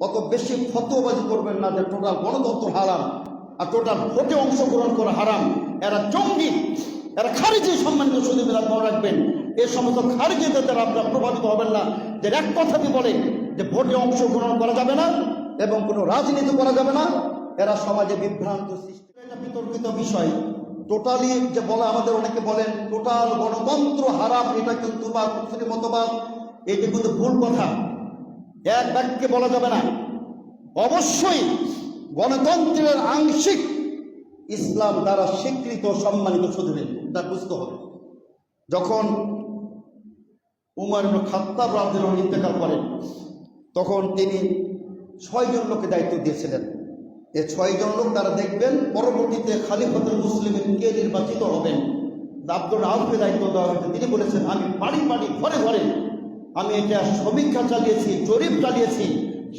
অত বেশি ফতোবাজি করবেন না যে টোটাল গণতন্ত্র হারাম আর টোটাল ভোটে অংশগ্রহণ করা হারাম। এরা জঙ্গি, এরা খারিজি সম্মানিত সুদী মিলাদ মনে রাখবেন, এ সমস্ত খারিজিদের দ্বারা আপনারা প্রভাবিত হবেন না। যে এক কথাটি বলে? যে ভোটে অংশগ্রহণ করা যাবে না এবং কোনো রাজনীতি করা যাবে না। এরা সমাজে বিভ্রান্ত সৃষ্টি এটা বিতর্কিত বিষয়। টোটালি যে বলে আমাদের অনেকে বলেন, টোটাল গণতন্ত্র হারাম, এটা কিন্তু মতবাদ, এটি কিন্তু ভুল কথা। এক বাক্যে বলা যাবে না। অবশ্যই গণতন্ত্রের আংশিক ইসলাম দ্বারা স্বীকৃত, সম্মানিত শুধু তা বুঝতে হবে। যখন উমর খাত্তাব রাদিয়াল্লাহু ইন্তেকাল করেন, তখন তিনি ছয়জন লোককে দায়িত্ব দিয়েছিলেন। এ ছয়জন লোক তারা দেখবেন পরবর্তীতে খালিফাতুল মুসলিমের কে নির্বাচিত হবেন, আব্দুল রাউফকে দায়িত্ব দেওয়া হয়েছে। তিনি বলেছেন, আমি বাড়ি বাড়ি, ঘরে ঘরে আমি এটা সমীক্ষা চালিয়েছি, জরিপ চালিয়েছি।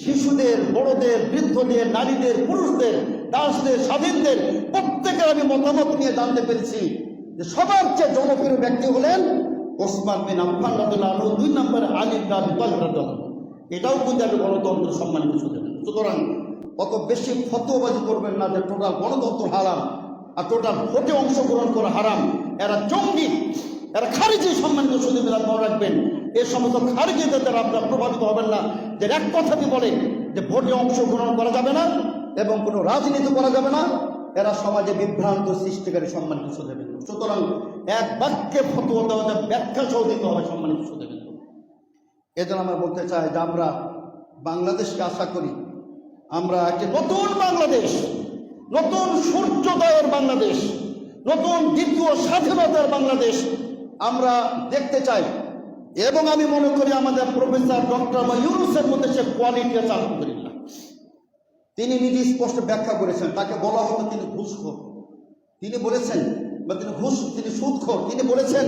শিশুদের, বড়দের, বৃদ্ধদের, নারীদের, পুরুষদের, দাসদের, স্বাধীনদের, প্রত্যেকের আমি মতামত নিয়ে জানতে পেরেছি যে সবার চেয়ে জনপ্রিয় ব্যক্তি হলেন ওসমান বিন আফফান রাদিয়াল্লাহু আনহু, দুই নম্বর আলী আনহু। এটাও কিন্তু একটা গণতন্ত্র সম্মানিত সুযোগ সুতরাং অত বেশি ফতোবাজি করবেন না যে টোটাল গণতন্ত্র হারাম আর টোটাল ভোটে অংশগ্রহণ করা হারাম। এরা জঙ্গি, এরা খারিজি সম্মানিত মিলাদ মনে রাখবেন এ সমস্ত খারিজিদের দ্বারা আপনারা প্রভাবিত হবেন না যে এক কথাটি বলে যে ভোটে অংশগ্রহণ করা যাবে না এবং কোনো রাজনীতি করা যাবে না, এরা সমাজে বিভ্রান্ত, সৃষ্টিকারী, সম্মানিত সুদেবেন সুতরাং এক বাক্যে ফতোয়া দেওয়া যায় ব্যাখ্যা সহ দিতে হবে সম্মানিত সুদেবেন এজন্য আমরা বলতে চাই যে আমরা বাংলাদেশকে আশা করি, আমরা একটি নতুন বাংলাদেশ, নতুন সূর্যোদয়ের বাংলাদেশ, নতুন দ্বিতীয় স্বাধীনতার বাংলাদেশ আমরা দেখতে চাই। এবং আমি মনে করি আমাদের প্রফেসর ডক্টর বা ইউনুসের মধ্যে সে কোয়ালিটি আছে, আলহামদুলিল্লাহ। তিনি নিজে স্পষ্ট ব্যাখ্যা করেছেন, তাকে বলা হতো তিনি ঘুষখোর। তিনি বলেছেন, বা তিনি ঘুষ, তিনি সুদখোর, তিনি বলেছেন,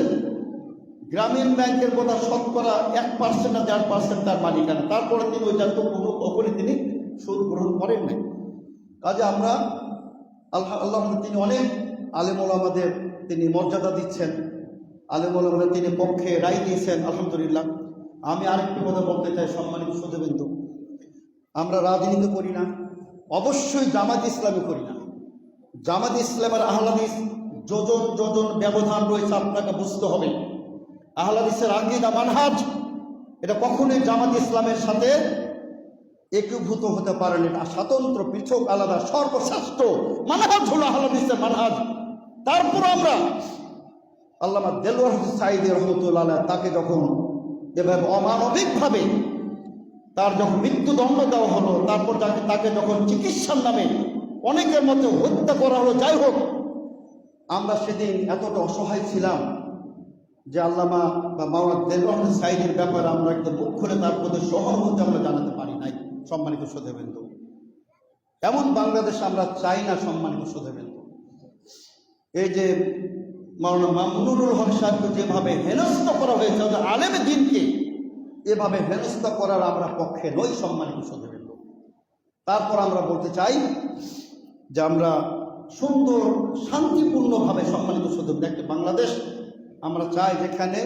গ্রামীণ ব্যাংকের কথা শতকরা এক পার্সেন্ট না দেড় পার্সেন্ট তার মালিকানা। তারপরে তিনি ওইটা তো কোনো কখনই তিনি সুদ গ্রহণ করেন নাই। কাজে আমরা, আল্লাহ আল্লাহ তিনি অনেক আলেমুল আমাদের তিনি মর্যাদা দিচ্ছেন। আলেমুল আমাদের তিনি পক্ষে রায় দিয়েছেন, আলহামদুলিল্লাহ। আমি আরেকটি কথা বলতে চাই, সম্মানিত সুদেবেন্দু আমরা রাজনীতি করি না, অবশ্যই জামাত ইসলামী করি না। জামাত ইসলামের আহলাদিস যোজন যোজন ব্যবধান রয়েছে, আপনাকে বুঝতে হবে। আহলাদিসের আকিদা মানহাজ, এটা কখনোই জামাত ইসলামের সাথে একীভূত হতে পারেন এটা স্বতন্ত্র, পৃথক, আলাদা, সর্বশ্রেষ্ঠ মানহাজ হলো আহলাদিসের মানহাজ। তারপর আমরা আল্লামা দেলোয়ার সাইদি রহমতুল্লাহ তাকে যখন এভাবে অমানবিকভাবে তার যখন মৃত্যুদণ্ড দেওয়া হলো, তারপর তাকে তাকে যখন চিকিৎসার নামে অনেকের মধ্যে হত্যা করা হলো, যাই হোক, আমরা সেদিন এতটা অসহায় ছিলাম যে আল্লামা বা মাওলানা দেলরহমান সাইদের ব্যাপারে আমরা একদম মুখ খুলে তার প্রতি সহানুভূতি আমরা জানাতে পারি নাই, সম্মানিত শ্রোতেবেন্দু। এমন বাংলাদেশ আমরা চাই না, সম্মানিত শ্রোতেবেন্দু। এই যে মাওলানা মামুনুল হক সাহেবকে যেভাবে হেনস্থ করা হয়েছে অর্থাৎ আলেমে দিনকে এভাবে হেনস্থা করার আমরা পক্ষে নই, সম্মানিত শ্রোতেবেন্দু তারপর আমরা বলতে চাই যে আমরা সুন্দর, শান্তিপূর্ণভাবে সম্মানিত শ্রোতেবেন্দু একটি বাংলাদেশ আমরা চাই যেখানে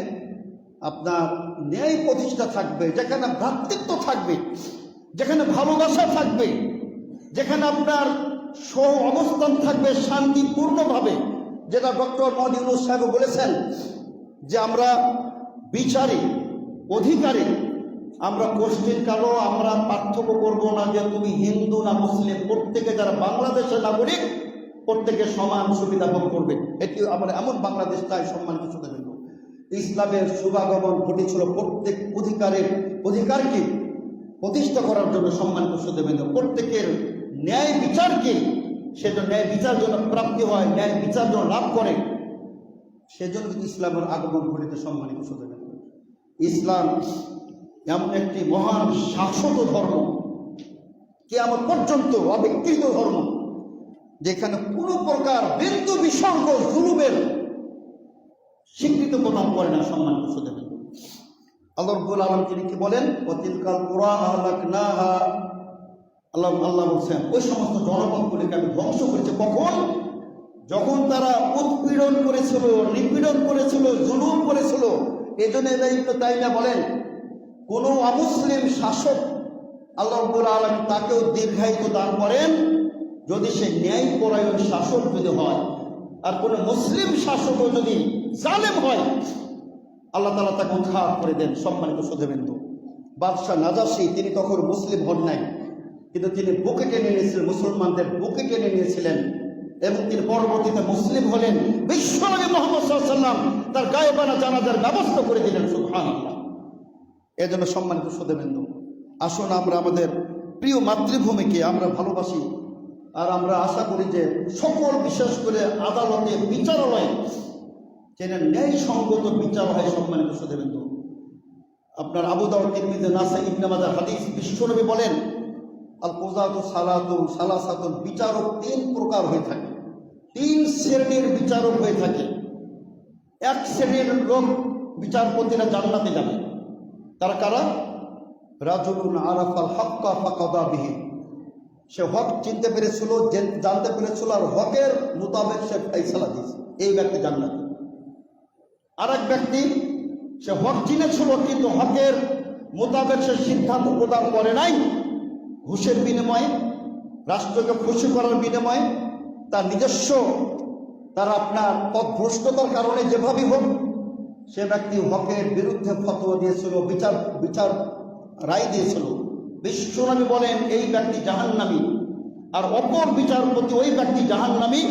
আপনার ন্যায় প্রতিষ্ঠা থাকবে, যেখানে ভ্রাতৃত্ব থাকবে, যেখানে ভালোবাসা থাকবে, যেখানে আপনার সহ অবস্থান থাকবে শান্তিপূর্ণভাবে। যেটা ডক্টর মোহাম্মদ ইউনুস সাহেব বলেছেন যে আমরা বিচারে, অধিকারে, আমরা কোশ্চিন কালো, আমরা পার্থক্য করব না যে তুমি হিন্দু না মুসলিম, প্রত্যেকে যারা বাংলাদেশের নাগরিক, প্রত্যেকে সমান সুবিধা ভোগ করবে। এটি আমরা এমন বাংলাদেশ চাই সম্মানিত শুধু ইসলামের শুভাগমন ঘটেছিল প্রত্যেক অধিকারের, অধিকারকে প্রতিষ্ঠা করার জন্য সম্মান সম্মানিত সুদেবেন্দ প্রত্যেকের ন্যায় বিচারকে সেজন্য ন্যায় বিচার জন্য প্রাপ্তি হয়, ন্যায় বিচার জন্য লাভ করে, সেজন্য কিন্তু ইসলামের আগমন ঘটিতে সম্মানিত সুদেবেন্দ ইসলাম এমন একটি মহান শাশ্বত ধর্ম কে আমার পর্যন্ত অবিকৃত ধর্ম, যেখানে কোনো প্রকার বিন্দু বিসর্গ জুলুমের স্বীকৃত প্রদান করে না সম্মানিত সুদেবেন আল্লাহ আলম তিনি কি বলেন? অতিলকাল কোরআন আল্লাহ আল্লাহ বলছেন, ওই সমস্ত জনপদগুলিকে আমি ধ্বংস করেছি। কখন? যখন তারা উৎপীড়ন করেছিল, নিপীড়ন করেছিল, জুলুম করেছিল। এই জন্য ইব্রাহিম তাইনা বলেন? কোনো অমুসলিম শাসক আল্লাহ আলম তাকেও দীর্ঘায়িত দান করেন। যদি সে ন্যায় পরায়ণ শাসক যদি হয়, আর কোনো মুসলিম শাসকও যদি জালেম হয়, আল্লাহ তালা তাকে উৎখাত করে দেন সম্মানিত সুধেবেন্দু বাদশাহ নাজাসি, তিনি তখন মুসলিম হন নাই। কিন্তু তিনি বুকে টেনে নিয়েছিলেন মুসলমানদের বুকে টেনে নিয়েছিলেন এবং তিনি পরবর্তীতে মুসলিম হলেন। বিশ্বনবী মোহাম্মদ সাল্লাম তার গায়েবানা জানাজার ব্যবস্থা করে দিলেন সুহান এই জন্য সম্মানিত সুধেবেন্দু আসুন আমরা আমাদের প্রিয় মাতৃভূমিকে আমরা ভালোবাসি আর আমরা আশা করি যে সকল বিশেষ করে আদালতে বিচারালয় যেন ন্যায় সঙ্গত বিচার হয় সম্মানিত সুধেবেন্দু আপনার আবু দাউদ তিরমিজে নাসা ইবনে মাজাহ হাদিস বিশ্বনবী বলেন আল কোজাতু সালাতু সালাসাতুন বিচারক তিন প্রকার হয়ে থাকে। তিন শ্রেণির বিচারক হয়ে থাকে। এক শ্রেণির লোক বিচারপতিরা জান্নাতে যাবে। তারা কারা? রাজুলুন আরাফাল হক্কা ফাকাদা বিহি। সে হক চিনতে পেরেছিল জানতে পেরেছিল আর হকের মোতাবেক সে ফেসলা দিয়েছে। এই ব্যক্তি জান্নাতে। আর এক ব্যক্তি, সে হক চিনেছিল কিন্তু হকের মোতাবেক সে সিদ্ধান্ত প্রদান করে নাই। ঘুষের বিনিময়ে, রাষ্ট্রকে খুশি করার বিনিময়ে, তার নিজস্ব, তার আপনার পথভ্রষ্টতার কারণে যেভাবেই হোক, সে ব্যক্তি হকের বিরুদ্ধে ফতোয়া দিয়েছিল, বিচার বিচার রায় দিয়েছিল। বিশ্বনবী বলেন, এই ব্যক্তি জাহান্নামী। আর অপর বিচারপতি, ওই ব্যক্তি জাহান্নামী,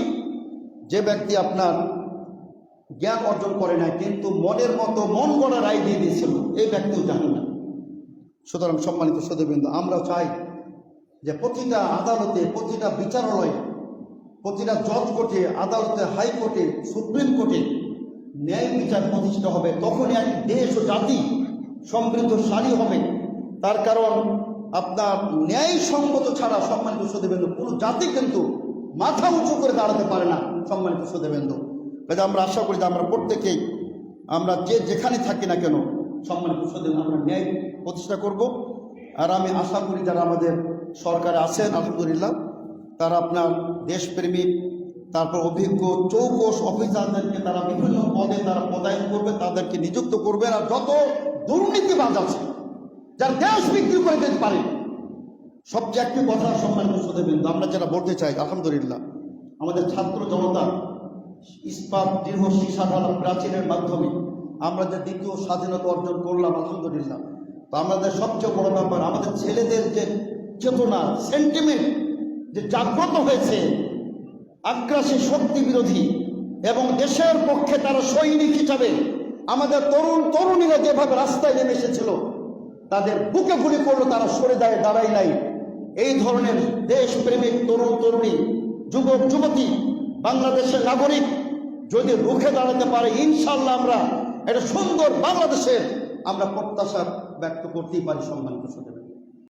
যে ব্যক্তি আপনার জ্ঞান অর্জন করে নাই, কিন্তু মনের মতো মন গড়া রায় দিয়ে দিয়েছিল, এই ব্যক্তিও জানেন না সুতরাং সম্মানিত সদবিন্দু আমরা চাই যে প্রতিটা আদালতে, প্রতিটা বিচারালয়ে, প্রতিটা জজ কোর্টে, আদালতে হাইকোর্টে সুপ্রিম কোর্টে ন্যায় বিচার প্রতিষ্ঠা হবে। তখনই এক দেশ ও জাতি সমৃদ্ধশালী হবে। তার কারণ আপনার ন্যায় সঙ্গত ছাড়া সম্মানিত সদবিন্দু কোনো জাতি কিন্তু মাথা উঁচু করে দাঁড়াতে পারে না সম্মানিত সদবিন্দু কাজে আমরা আশা করি যে আমরা প্রত্যেকেই, আমরা যে যেখানে থাকি না কেন সম্মানিত সদবিন্দু আমরা ন্যায় প্রতিষ্ঠা করব। আর আমি আশা করি যারা আমাদের সরকারে আছেন আলহামদুলিল্লাহ। তারা আপনার দেশপ্রেমিক, তারপর অভিজ্ঞ চৌকস অফিসারদেরকে তারা বিভিন্ন পদে তারা পদায়ন করবে, তাদেরকে নিযুক্ত করবে আর যত দুর্নীতিবাজ আছে, যার দেশ বিক্রি করে দিতে পারে, সবচেয়ে একটি কথা সম্মানিত সদবিন্দু আমরা যারা বলতে চাই, আলহামদুলিল্লাহ, আমাদের ছাত্র জনতা ইস্পাত দীর্ঘ শিশাধারা প্রাচীনের মাধ্যমে আমরা যে দ্বিতীয় স্বাধীনতা অর্জন করলাম, আলহামদুলিল্লাহ। তো আমাদের সবচেয়ে বড় ব্যাপার, আমাদের ছেলেদের যে চেতনা সেন্টিমেন্ট যে জাগ্রত হয়েছে, আগ্রাসী শক্তি বিরোধী এবং দেশের পক্ষে তারা সৈনিক হিসাবে আমাদের তরুণ তরুণীরা যেভাবে রাস্তায় নেমে এসেছিল, তাদের বুকে গুলি করল, তারা সরে দাঁড়ে দাঁড়াই নাই। এই ধরনের দেশপ্রেমিক তরুণ তরুণী, যুবক, যুবতী, বাংলাদেশের নাগরিক, যদি রুখে দাঁড়াতে পারে ইনশাল্লাহ আমরা একটা সুন্দর বাংলাদেশের আমরা প্রত্যাশা ব্যক্ত করতেই পারি সম্মানিত